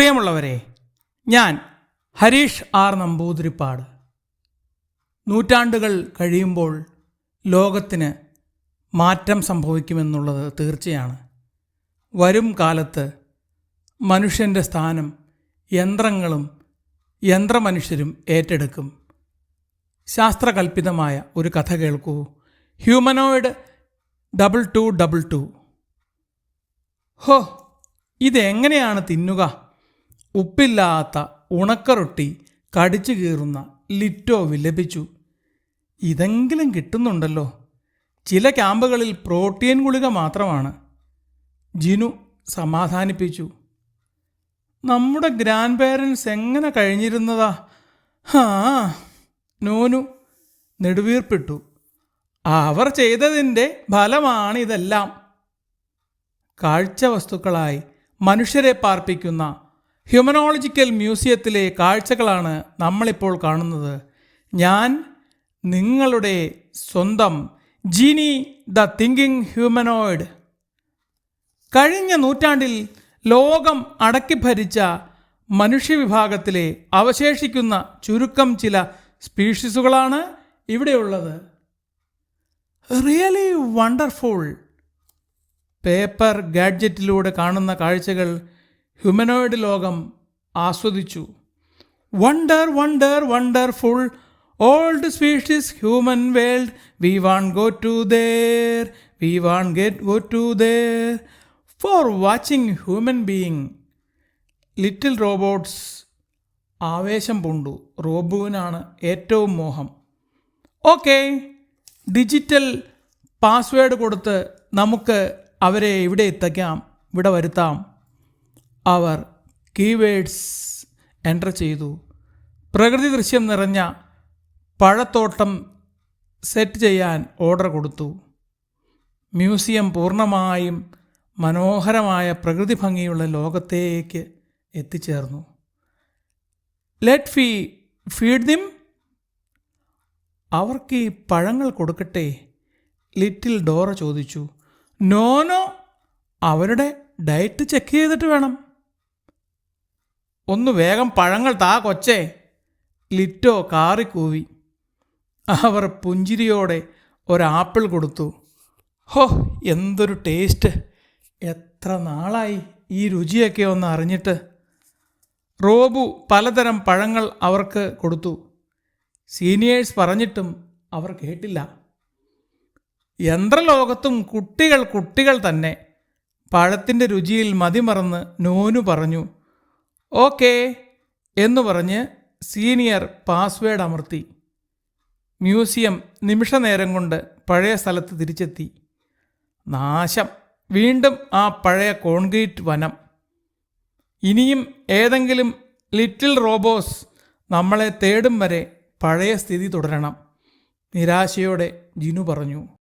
പ്രിയമുള്ളവരെ ഞാൻ ഹരീഷ് ആർ നമ്പൂതിരിപ്പാട്. നൂറ്റാണ്ടുകൾ കഴിയുമ്പോൾ ലോകത്തിന് മാറ്റം സംഭവിക്കുമെന്നുള്ളത് തീർച്ചയാണ്. വരും കാലത്ത് മനുഷ്യന്റെ സ്ഥാനം യന്ത്രങ്ങളും യന്ത്രമനുഷ്യരും ഏറ്റെടുക്കും. ശാസ്ത്രകൽപ്പിതമായ ഒരു കഥ കേൾക്കൂ. Humanoid double two double two. ഹോ ഇതെങ്ങനെയാണ് തിന്നുക? ഉപ്പില്ലാത്ത ഉണക്കറൊട്ടി കടിച്ചു കീറുന്ന ലിറ്റോ വിലപിച്ചു. ഇതെങ്കിലും കിട്ടുന്നുണ്ടല്ലോ. ചില ക്യാമ്പുകളിൽ പ്രോട്ടീൻ ഗുളിക മാത്രമാണ്. ജിനു സമാധാനിപ്പിച്ചു. നമ്മുടെ ഗ്രാൻഡ് പേരൻസ് എങ്ങനെ കഴിഞ്ഞിരുന്നതാ? ഹാ നോനു നെടുവീർപ്പിട്ടു. അവർ ചെയ്തതിന്റെ ഫലമാണ് ഇതെല്ലാം കാഴ്ച വസ്തുക്കളായി മനുഷ്യരെ പാർപ്പിക്കുന്ന ഹ്യൂമനോളജിക്കൽ മ്യൂസിയത്തിലെ കാഴ്ചകളാണ് നമ്മളിപ്പോൾ കാണുന്നത്. ഞാൻ നിങ്ങളുടെ സ്വന്തം ജീനി ദ തിങ്കിങ് ഹ്യൂമനോയിഡ്. കഴിഞ്ഞ നൂറ്റാണ്ടിൽ ലോകം അടക്കി ഭരിച്ച മനുഷ്യവിഭാഗത്തിലെ അവശേഷിക്കുന്ന ചുരുക്കം ചില സ്പീഷീസുകളാണ് ഇവിടെയുള്ളത്. Really wonderful. പേപ്പർ ഗാഡ്ജറ്റിലൂടെ കാണുന്ന കാഴ്ചകൾ ഹ്യൂമനോയിഡ് ലോകം ആസ്വദിച്ചു. Wonder wonder wonderful old species human world we want go to there we want get go to there for watching human being little robots ആവേശം പൂണ്ടു. റോബുവിനാണ് ഏറ്റവും മോഹം. ഓക്കെ ഡിജിറ്റൽ പാസ്വേഡ് കൊടുത്ത് നമുക്ക് അവരെ ഇവിടെ എത്തിക്കാം ഇവിടെ വരുത്താം. അവർ കീവേഡ്സ് എന്റർ ചെയ്തു. പ്രകൃതി ദൃശ്യം നിറഞ്ഞ പഴത്തോട്ടം സെറ്റ് ചെയ്യാൻ ഓർഡർ കൊടുത്തു. മ്യൂസിയം പൂർണമായും മനോഹരമായ പ്രകൃതി ഭംഗിയുള്ള ലോകത്തേക്ക് എത്തിച്ചേർന്നു. ലെറ്റ് ഫീ ഫീഡ് ദിം അവർക്ക് ഈ പഴങ്ങൾ കൊടുക്കട്ടെ? ലിറ്റിൽ ഡോറ ചോദിച്ചു. നോനോ അവരുടെ ഡയറ്റ് ചെക്ക് ചെയ്തിട്ട് വേണം. ഒന്ന് വേഗം പഴങ്ങൾ താ കൊച്ചേ. ലിറ്റോ കാറിക്കൂവി അവർ പുഞ്ചിരിയോടെ ഒരാപ്പിൾ കൊടുത്തു. ഹോ എന്തൊരു ടേസ്റ്റ്. എത്ര നാളായി ഈ രുചിയൊക്കെ ഒന്ന് അറിഞ്ഞിട്ട്. റോബു പലതരം പഴങ്ങൾ അവർക്ക് കൊടുത്തു. സീനിയേഴ്സ് പറഞ്ഞിട്ടും അവർ കേട്ടില്ല. യന്ത്രലോകത്തും കുട്ടികൾ കുട്ടികൾ തന്നെ. പഴത്തിന്റെ രുചിയിൽ മതിമറന്ന് നോനു പറഞ്ഞു. ഓക്കേ എന്ന് പറഞ്ഞ് സീനിയർ പാസ്വേഡ് അമർത്തി. മ്യൂസിയം നിമിഷനേരം കൊണ്ട് പഴയ സ്ഥലത്ത് തിരിച്ചെത്തി. നാശം. വീണ്ടും ആ പഴയ കോൺക്രീറ്റ് വനം. ഇനിയും ഏതെങ്കിലും ലിറ്റിൽ റോബോസ് നമ്മളെ തേടും വരെ പഴയ സ്ഥിതി തുടരണം. നിരാശയോടെ ജിനു പറഞ്ഞു.